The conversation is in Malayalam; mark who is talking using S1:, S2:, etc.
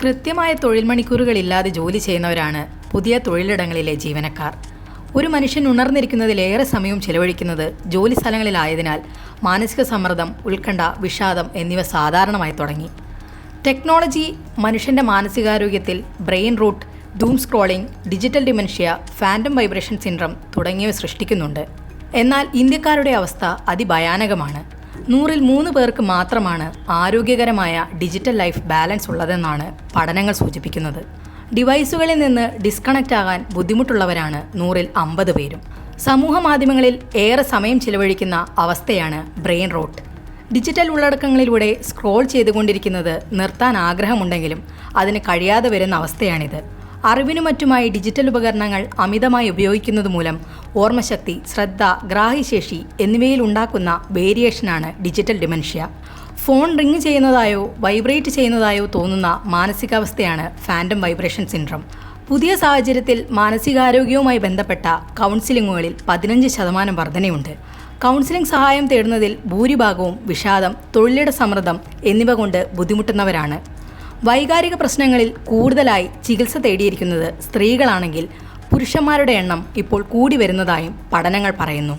S1: കൃത്യമായ തൊഴിൽ മണിക്കൂറുകളില്ലാതെ ജോലി ചെയ്യുന്നവരാണ് പുതിയ തൊഴിലിടങ്ങളിലെ ജീവനക്കാർ. ഒരു മനുഷ്യൻ ഉണർന്നിരിക്കുന്നതിലേറെ സമയം ചെലവഴിക്കുന്നത് ജോലി സ്ഥലങ്ങളിലായതിനാൽ മാനസിക സമ്മർദ്ദം ഉത്കണ്ഠ വിഷാദം എന്നിവ സാധാരണമായി തുടങ്ങി. ടെക്നോളജി മനുഷ്യന്റെ മാനസികാരോഗ്യത്തിൽ brain rot doom scrolling digital dementia phantom vibration syndrome തുടങ്ങിയവ സൃഷ്ടിക്കുന്നുണ്ട്. എന്നാൽ ഇന്ത്യക്കാരുടെ അവസ്ഥ അതിഭയാനകമാണ്. നൂറിൽ മൂന്ന് പേർക്ക് മാത്രമാണ് ആരോഗ്യകരമായ ഡിജിറ്റൽ ലൈഫ് ബാലൻസ് ഉള്ളതെന്നാണ് പഠനങ്ങൾ സൂചിപ്പിക്കുന്നത്. ഡിവൈസുകളിൽ നിന്ന് ഡിസ്കണക്റ്റ് ആകാൻ ബുദ്ധിമുട്ടുള്ളവരാണ് നൂറിൽ അമ്പത് പേരും. സമൂഹ മാധ്യമങ്ങളിൽ ഏറെ സമയം ചിലവഴിക്കുന്ന അവസ്ഥയാണ് ബ്രെയിൻ റോട്ട്. ഡിജിറ്റൽ ഉള്ളടക്കങ്ങളിലൂടെ സ്ക്രോൾ ചെയ്തുകൊണ്ടിരിക്കുന്നത് നിർത്താൻ ആഗ്രഹമുണ്ടെങ്കിലും അതിന് കഴിയാതെ വരുന്ന അവസ്ഥയാണിത്. അറിവിനു മറ്റുമായി ഡിജിറ്റൽ ഉപകരണങ്ങൾ അമിതമായി ഉപയോഗിക്കുന്നത് മൂലം ഓർമ്മശക്തി ശ്രദ്ധ ഗ്രാഹ്യശേഷി എന്നിവയിൽ ഉണ്ടാക്കുന്ന വേരിയേഷനാണ് ഡിജിറ്റൽ ഡിമൻഷ്യ. ഫോൺ റിങ് ചെയ്യുന്നതായോ വൈബ്രേറ്റ് ചെയ്യുന്നതായോ തോന്നുന്ന മാനസികാവസ്ഥയാണ് ഫാന്റം വൈബ്രേഷൻ സിൻഡ്രം. പുതിയ സാഹചര്യത്തിൽ മാനസികാരോഗ്യവുമായി ബന്ധപ്പെട്ട കൗൺസിലിങ്ങുകളിൽ പതിനഞ്ച് ശതമാനം വർധനയുണ്ട്. കൗൺസിലിംഗ് സഹായം തേടുന്നതിൽ ഭൂരിഭാഗവും വിഷാദം തൊഴിലിട സമ്മർദ്ദം എന്നിവ കൊണ്ട് ബുദ്ധിമുട്ടുന്നവരാണ്. വൈകാരിക പ്രശ്നങ്ങളിൽ കൂടുതലായി ചികിത്സ തേടിയിരിക്കുന്നത് സ്ത്രീകളാണെങ്കിൽ പുരുഷന്മാരുടെ എണ്ണം ഇപ്പോൾ കൂടി വരുന്നതായും പഠനങ്ങൾ പറയുന്നു.